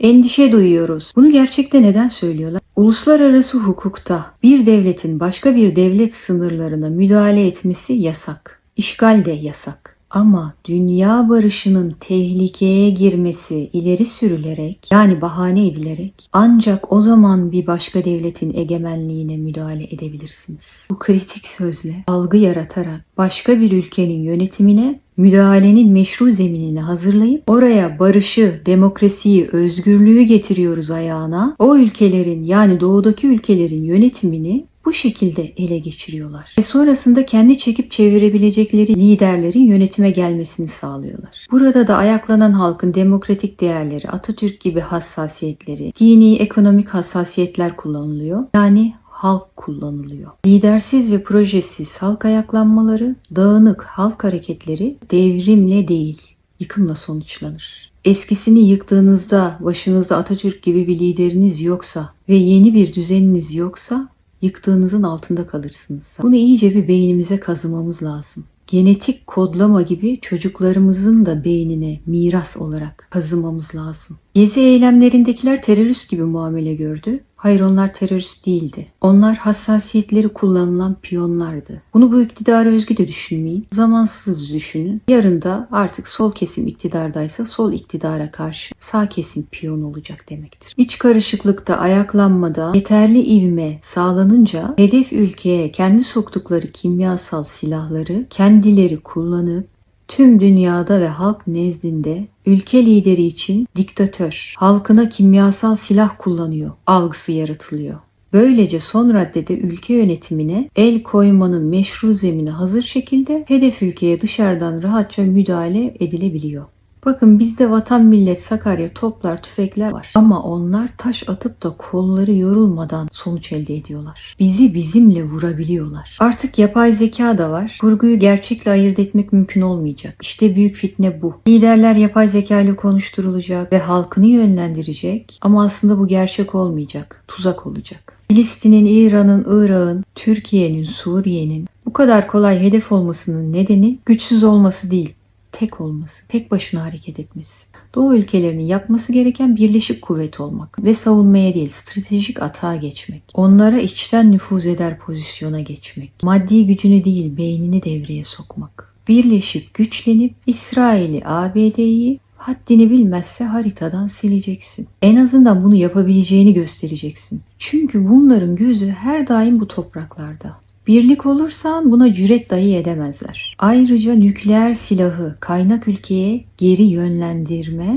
Endişe duyuyoruz. Bunu gerçekte neden söylüyorlar? Uluslararası hukukta bir devletin başka bir devlet sınırlarına müdahale etmesi yasak. İşgal de yasak. Ama dünya barışının tehlikeye girmesi ileri sürülerek yani bahane edilerek ancak o zaman bir başka devletin egemenliğine müdahale edebilirsiniz. Bu kritik sözle algı yaratarak başka bir ülkenin yönetimine müdahalenin meşru zeminini hazırlayıp oraya barışı, demokrasiyi, özgürlüğü getiriyoruz ayağına. O ülkelerin yani doğudaki ülkelerin yönetimini bu şekilde ele geçiriyorlar. Ve sonrasında kendi çekip çevirebilecekleri liderlerin yönetime gelmesini sağlıyorlar. Burada da ayaklanan halkın demokratik değerleri, Atatürk gibi hassasiyetleri, dini, ekonomik hassasiyetler kullanılıyor. Yani halk kullanılıyor. Lidersiz ve projesiz halk ayaklanmaları, dağınık halk hareketleri devrimle değil, yıkımla sonuçlanır. Eskisini yıktığınızda başınızda Atatürk gibi bir lideriniz yoksa ve yeni bir düzeniniz yoksa yıktığınızın altında kalırsınız. Bunu iyice bir beynimize kazımamız lazım. Genetik kodlama gibi çocuklarımızın da beynine miras olarak kazımamız lazım. Gezi eylemlerindekiler terörist gibi muamele gördü. Hayır onlar terörist değildi. Onlar hassasiyetleri kullanılan piyonlardı. Bunu bu iktidara özgü de düşünmeyin. Zamansız düşünün. Yarın da artık sol kesim iktidardaysa sol iktidara karşı sağ kesim piyon olacak demektir. İç karışıklıkta, ayaklanmada yeterli ivme sağlanınca hedef ülkeye kendi soktukları kimyasal silahları kendileri kullanıp tüm dünyada ve halk nezdinde ülke lideri için diktatör, halkına kimyasal silah kullanıyor algısı yaratılıyor. Böylece son raddede ülke yönetimine el koymanın meşru zemini hazır şekilde hedef ülkeye dışarıdan rahatça müdahale edilebiliyor. Bakın bizde vatan millet Sakarya toplar tüfekler var ama onlar taş atıp da kolları yorulmadan sonuç elde ediyorlar. Bizi bizimle vurabiliyorlar. Artık yapay zeka da var. Kurguyu gerçekle ayırt etmek mümkün olmayacak. İşte büyük fitne bu. Liderler yapay zeka ile konuşturulacak ve halkını yönlendirecek ama aslında bu gerçek olmayacak. Tuzak olacak. Filistin'in, İran'ın, Irak'ın, Türkiye'nin, Suriye'nin bu kadar kolay hedef olmasının nedeni güçsüz olması değil tek olması, tek başına hareket etmesi. Doğu ülkelerinin yapması gereken birleşik kuvvet olmak ve savunmaya değil stratejik atağa geçmek. Onlara içten nüfuz eder pozisyona geçmek. Maddi gücünü değil beynini devreye sokmak. Birleşip güçlenip İsrail'i, ABD'yi haddini bilmezse haritadan sileceksin. En azından bunu yapabileceğini göstereceksin. Çünkü bunların gözü her daim bu topraklarda. Birlik olursan buna cüret dahi edemezler. Ayrıca nükleer silahı kaynak ülkeye geri yönlendirme